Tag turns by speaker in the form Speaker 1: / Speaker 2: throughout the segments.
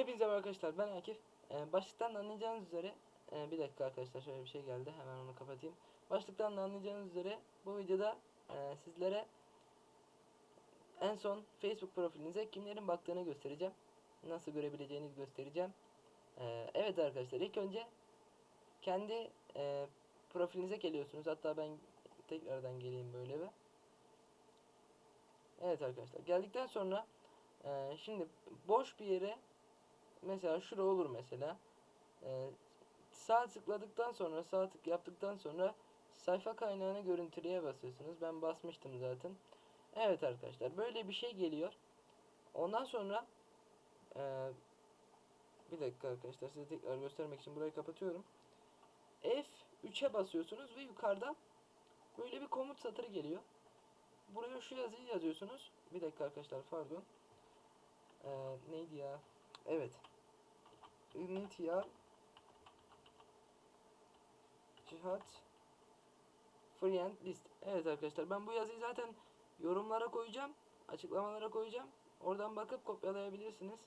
Speaker 1: Hepinize merhaba arkadaşlar ben Akif. Ee, başlıktan da anlayacağınız üzere e, bir dakika arkadaşlar şöyle bir şey geldi hemen onu kapatayım. Başlıktan da anlayacağınız üzere bu videoda e, sizlere en son Facebook profilinize kimlerin baktığını göstereceğim. Nasıl görebileceğinizi göstereceğim. Ee, evet arkadaşlar ilk önce kendi e, profilinize geliyorsunuz. Hatta ben tekrardan geleyim böyle bir. Evet arkadaşlar geldikten sonra e, şimdi boş bir yere mesela şura olur mesela. Ee, sağ tıkladıktan sonra sağ tık yaptıktan sonra sayfa kaynağını görüntüleye basıyorsunuz. Ben basmıştım zaten. Evet arkadaşlar böyle bir şey geliyor. Ondan sonra ee, bir dakika arkadaşlar size tekrar göstermek için burayı kapatıyorum. F3'e basıyorsunuz ve yukarıda böyle bir komut satırı geliyor. Buraya şu yazıyı yazıyorsunuz. Bir dakika arkadaşlar pardon. Ee, neydi ya? Evet. Initial Cihat Friend List. Evet arkadaşlar ben bu yazıyı zaten yorumlara koyacağım. Açıklamalara koyacağım. Oradan bakıp kopyalayabilirsiniz.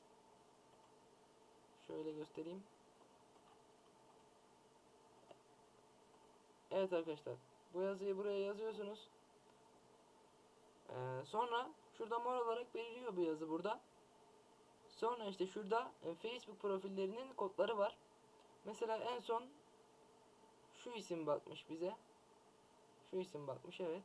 Speaker 1: Şöyle göstereyim. Evet arkadaşlar. Bu yazıyı buraya yazıyorsunuz. Ee, sonra şurada mor olarak belirliyor bu yazı burada. Sonra işte şurada e, Facebook profillerinin kodları var. Mesela en son şu isim bakmış bize. Şu isim bakmış evet.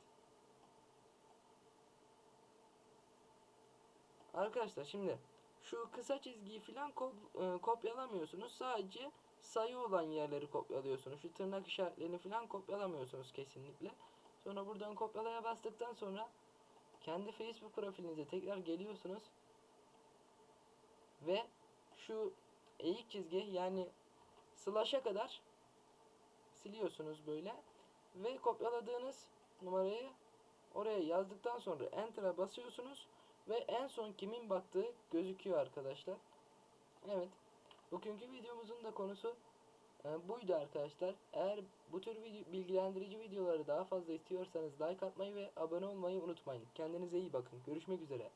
Speaker 1: Arkadaşlar şimdi şu kısa çizgiyi falan kop- e, kopyalamıyorsunuz. Sadece sayı olan yerleri kopyalıyorsunuz. Şu tırnak işaretlerini falan kopyalamıyorsunuz kesinlikle. Sonra buradan kopyalaya bastıktan sonra kendi Facebook profilinize tekrar geliyorsunuz. Ve şu eğik çizgi yani slash'a kadar siliyorsunuz böyle ve kopyaladığınız numarayı oraya yazdıktan sonra enter'a basıyorsunuz ve en son kimin baktığı gözüküyor arkadaşlar. Evet. Bugünkü videomuzun da konusu e, buydu arkadaşlar. Eğer bu tür video, bilgilendirici videoları daha fazla istiyorsanız like atmayı ve abone olmayı unutmayın. Kendinize iyi bakın. Görüşmek üzere.